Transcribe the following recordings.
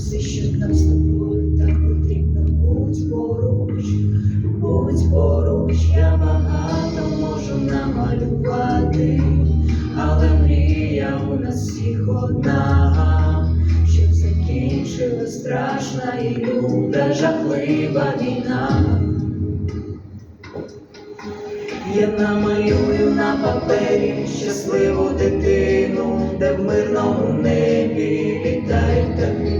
все, що нам з тобою так потрібно, будь поруч, будь поруч, я багато можу намалювати, але мрія у нас всіх одна, щоб закінчила страшна і люта, жахлива війна. Я намалюю на папері щасливу дитину, де в мирному небі літають таки.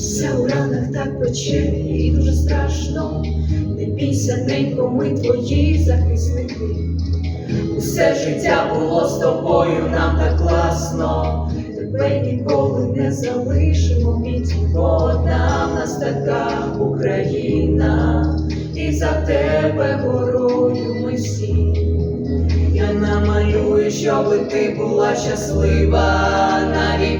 Вся у ранах так пече і дуже страшно. Не бійся, ненько, ми твої захисники. Усе життя було з тобою, нам так класно. Тебе ніколи не залишимо, бо в нас така Україна, і за тебе горою ми всі. Я намалюю, щоби ти була щаслива навіки.